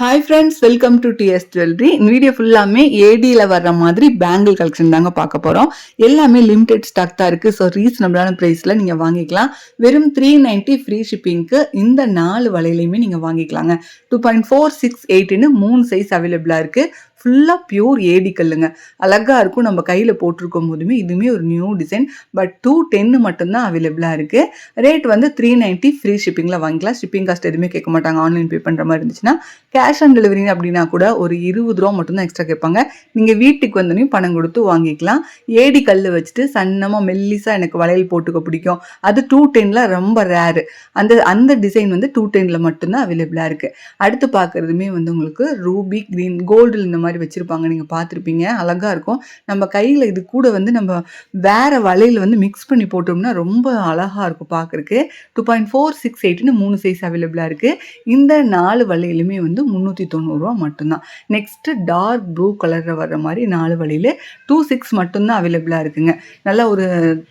Hi friends welcome to DS jewellery இந்த video ஃபுல்லாமே ஏடியில் வர்ற மாதிரி பேங்கிள் கலெக்ஷன் தாங்க பார்க்க போகிறோம் எல்லாமே லிமிடெட் ஸ்டாக் தான் இருக்குது ஸோ ரீசனபிளான ப்ரைஸில் நீங்கள் வாங்கிக்கலாம். வெறும் த்ரீ நைன்ட்டி ஃப்ரீ ஷிப்பிங்க்கு இந்த நாலு வலையிலையுமே நீங்கள் வாங்கிக்கலாங்க. டூ பாயிண்ட் ஃபோர் சிக்ஸ் எயிட்டுன்னு மூணு சைஸ் அவைலபிளாக இருக்குது ஃபுல்லாக பியூர் ஏடி கல்லுங்க. அழகாக இருக்கும். நம்ம கையில் போட்டிருக்கும் போதுமே இதுவுமே ஒரு நியூ டிசைன் பட் டூ டென்னு மட்டும்தான் அவைலபிளாக இருக்குது ரேட் வந்து த்ரீ நைன்ட்டி ஃப்ரீ ஷிப்பிங்கில் வாங்கிக்கலாம். ஷிப்பிங் காஸ்ட் எதுவுமே கேட்க மாட்டாங்க. ஆன்லைன் பே பண்ணுற மாதிரி இருந்துச்சுன்னா கேஷ் கேஷ் ஆன் டெலிவரி அப்படின்னா கூட ஒரு இருபது ரூபா மட்டும்தான் எக்ஸ்ட்ரா கேட்பாங்க. நீங்கள் வீட்டுக்கு வந்தோடனே பணம் கொடுத்து வாங்கிக்கலாம். ஏடி கல் வச்சுட்டு சன்னமாக மெல்லிஸாக எனக்கு வளையல் போட்டுக்க பிடிக்கும். அது டூ டென்னில் ரொம்ப ரேரு அந்த அந்த டிசைன் வந்து டூ டென்னில் மட்டும்தான் அவைலபிளாக இருக்குது அடுத்து பார்க்குறதுமே வந்து உங்களுக்கு ரூபி க்ரீன் கோல்டில் இந்த மாதிரி வச்சுருப்பாங்க. நீங்கள் பார்த்துருப்பீங்க. அழகாக இருக்கும். நம்ம கையில் இது கூட வந்து நம்ம வேறு வளையல் வந்து மிக்ஸ் பண்ணி போட்டோம்னா ரொம்ப அழகாக இருக்கும் பார்க்குறக்கு டூ பாயிண்ட் ஃபோர் சிக்ஸ் எயிட்னு மூணு சைஸ் அவைலபிளாக இருக்குது இந்த நாலு வளையலுமே வந்து முந்நூற்றி தொண்ணூறுரூவா மட்டும்தான். நெக்ஸ்ட்டு டார்க் ப்ளூ கலரில் வர்ற மாதிரி நாலு வழியில் டூ சிக்ஸ் மட்டும்தான் அவைலபிளாக இருக்குங்க. நல்லா ஒரு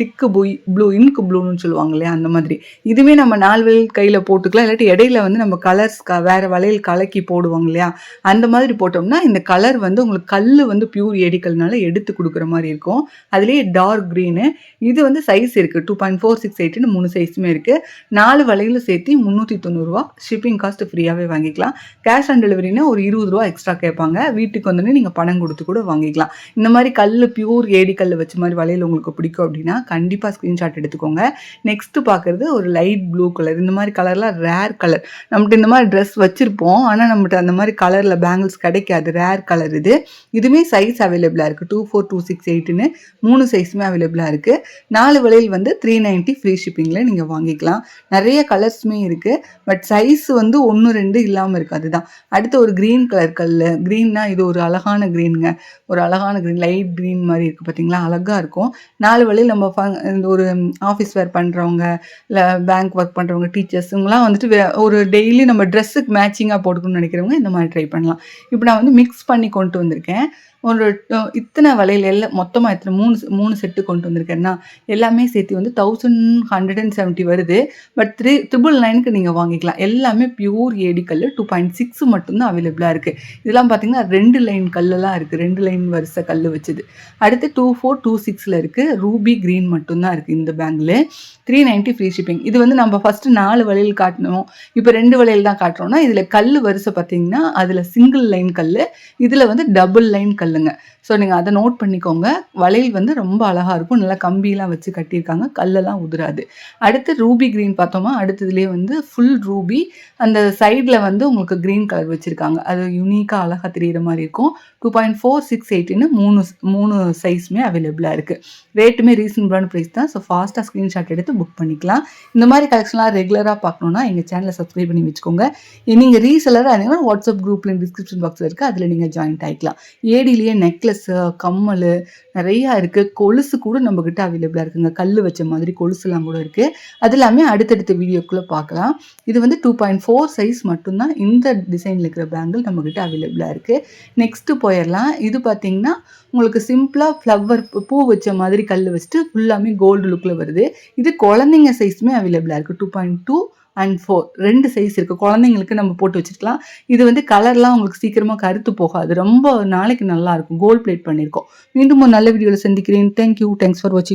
திக்கு ப்ளூ ப்ளூ இன்க் ப்ளூன்னு சொல்லுவாங்க இல்லையா அந்த மாதிரி. இதுவே நம்ம நாலு வளையல் கையில் போட்டுக்கலாம். இல்லாட்டி இடையில வந்து நம்ம கலர்ஸ் க வேறு வளையல் கலக்கி போடுவாங்க இல்லையா அந்த மாதிரி போட்டோம்னா இந்த கலர் வந்து உங்களுக்கு கல் வந்து பியூர் எடிக்கல்னால எடுத்து கொடுக்குற மாதிரி இருக்கும். அதுலேயே டார்க் க்ரீனு இது வந்து சைஸ் இருக்குது டூ பாயிண்ட் ஃபோர் சிக்ஸ் எயிட்னு மூணு சைஸுமே இருக்குது நாலு வளையலும் சேர்த்து முந்நூற்றி தொண்ணூறுரூவா ஷிப்பிங் காஸ்ட் ஃப்ரீயாகவே வாங்கிக்கலாம். கேஷ் ஆன் டெலிவரினா ஒரு இருபது ரூபா எக்ஸ்ட்ரா கேட்பாங்க. வீட்டுக்கு வந்தோடனே நீங்கள் பணம் கொடுத்து கூட வாங்கிக்கலாம். இந்த மாதிரி கல் பியூர் ஏடி கல் வச்ச மாதிரி வளையல் உங்களுக்கு பிடிக்கும் அப்படின்னா கண்டிப்பாக ஸ்க்ரீன்ஷாட் எடுத்துக்கோங்க. நெக்ஸ்ட்டு பார்க்குறது ஒரு லைட் ப்ளூ கலர் இந்த மாதிரி கலர்லாம் ரேர் கலர் நம்மகிட்ட இந்த மாதிரி ட்ரெஸ் வச்சுருப்போம். ஆனால் நம்மகிட்ட அந்த மாதிரி கலரில் பேங்கிள்ஸ் கிடைக்காது. ரேர் கலர் இது. இதுவுமே சைஸ் அவைலபிளாக இருக்குது டூ ஃபோர் டூ சிக்ஸ் எயிட்டுன்னு மூணு சைஸுமே அவைலபிளாக இருக்குது நாலு வளையல் வந்து த்ரீ நைன்ட்டி ஃப்ரீ ஷிப்பிங்கில் நீங்கள் வாங்கிக்கலாம். நிறைய கலர்ஸுமே இருக்குது பட் சைஸ் வந்து ஒன்று ரெண்டு இல்லாமல் இருக்குது. அதுதான் அடுத்து ஒரு க்ரீன் கலர் கல் க்ரீன்னா இது ஒரு அழகான க்ரீனுங்க ஒரு அழகான க்ரீன் லைட் க்ரீன் மாதிரி இருக்குது பார்த்தீங்களா அழகாக இருக்கும். நாலு வழியில் நம்ம ஃபங் இந்த ஒரு ஆஃபீஸ் வேர் பண்ணுறவங்க இல்லை பேங்க் ஒர்க் பண்ணுறவங்க டீச்சர்ஸ் இவங்களாம் வந்துட்டு ஒரு டெய்லி நம்ம ட்ரெஸ்ஸுக்கு மேட்சிங்காக போட்டுக்கணும்னு நினைக்கிறவங்க இந்த மாதிரி ட்ரை பண்ணலாம். இப்போ நான் வந்து மிக்ஸ் பண்ணி கொண்டு வந்திருக்கேன். ஒரு இத்தனை வலையில் எல்லாம் மொத்தமாக இத்தனை மூணு மூணு செட்டு கொண்டு வந்திருக்கேன்னா எல்லாமே சேர்த்து வந்து தௌசண்ட் ஹண்ட்ரட் அண்ட் செவன்ட்டி வருது. பட் த்ரீ ட்ரிபிள் நைனுக்கு நீங்கள் வாங்கிக்கலாம். எல்லாமே pure AD two point six மட்டும்தான் அவைலபிளாக இருக்குது இதெல்லாம் பார்த்தீங்கன்னா ரெண்டு லைன் கல்லெல்லாம் இருக்குது ரெண்டு லைன் வரிசை கல் வச்சது. அடுத்து டூ ஃபோர் டூ சிக்ஸில் இருக்குது ரூபி க்ரீன் மட்டும்தான் இருக்குது இந்த பேங்கில் த்ரீ நைன்ட்டி ஃப்ரீ ஷிப்பிங் இது வந்து நம்ம ஃபஸ்ட்டு நாலு வளையல் காட்டணும். இப்போ ரெண்டு வளையல் தான் காட்டுறோம்னா இதில் கல் வரிசை பார்த்தீங்கன்னா அதில் சிங்கிள் லைன் கல் இதில் வந்து டபுள் லைன் கல்லுங்க. ஸோ நீங்கள் அதை நோட் பண்ணிக்கோங்க. வளையல் வந்து ரொம்ப அழகாக இருக்கும். நல்லா கம்பியெலாம் வச்சு கட்டியிருக்காங்க. கல்லெல்லாம் உதிராது. அடுத்து ரூபி க்ரீன் பார்த்தோமா? அடுத்ததுலேயே வந்து ஃபுல் ரூபி அந்த சைடில் வந்து உங்களுக்கு க்ரீன் கலர் வச்சுருக்காங்க. அது யூனிக்காக அழகாக தெரியிற மாதிரி இருக்கும். டூ பாயிண்ட் ஃபோர் சிக்ஸ் எயிட்டின்னு மூணு மூணு சைஸுமே அவைலபிளாக இருக்குது ரேட்டுமே ரீசனபிளான ப்ரைஸ் தான். ஸோ ஃபாஸ்ட்டாக ஸ்க்ரீன்ஷாட் எடுத்து புக் பண்ணிக்கலாம். இந்த மாதிரி கலெக்ஷன்லாம் ரெகுலராக பார்க்கணுன்னா எங்கள் சேனலை சப்ஸ்கிரைப் பண்ணி வச்சுக்கோங்க. நீங்கள் ரீசெலராக இருந்தீங்கன்னா வாட்ஸ்அப் குரூப்பில் டிஸ்கிரிப்ஷன் பாக்ஸில் இருக்குது அதில் நீங்கள் ஜாயின்ட் ஆகிக்கலாம் ஏடிலேயே நெக்லஸ்ஸு கம்மல் நிறையா இருக்குது கொலுசு கூட நம்மக்கிட்ட அவைலபிளாக இருக்குங்க. கல் வச்ச மாதிரி கொலுசுலாம் கூட இருக்குது அது எல்லாமே அடுத்தடுத்த வீடியோக்குள்ளே பார்க்கலாம். இது வந்து டூ பாயிண்ட் ஃபோர் சைஸ் மட்டும்தான். இந்த டிசைனில் இருக்கிற பேங்கிள் நம்மக்கிட்ட அவைலபிளாக இருக்குது நெக்ஸ்ட்டு போயிடலாம் இது பார்த்தீங்கன்னா உங்களுக்கு சிம்பிளாக ஃப்ளவர் பூ வச்ச மாதிரி கல் வச்சுட்டு ஃபுல்லாமே கோல்டு லுக்கில் வருது. இது குழந்தைங்க சைஸுமே அவைலபிளாக இருக்குது two point two and four ரெண்டு சைஸ் இருக்குது குழந்தைங்களுக்கு நம்ம போட்டு வச்சுருக்கலாம். இது வந்து கலர்லாம் உங்களுக்கு சீக்கிரமாக கருத்து போகாது. ரொம்ப நாளைக்கு நல்லாயிருக்கும் கோல்ட் பிளேட் பண்ணியிருக்கோம் மீண்டும் ஒரு நல்ல வீடியோவில் சந்திக்கிறேன். தேங்க்யூ தேங்க்ஸ் ஃபார் வாட்சிங்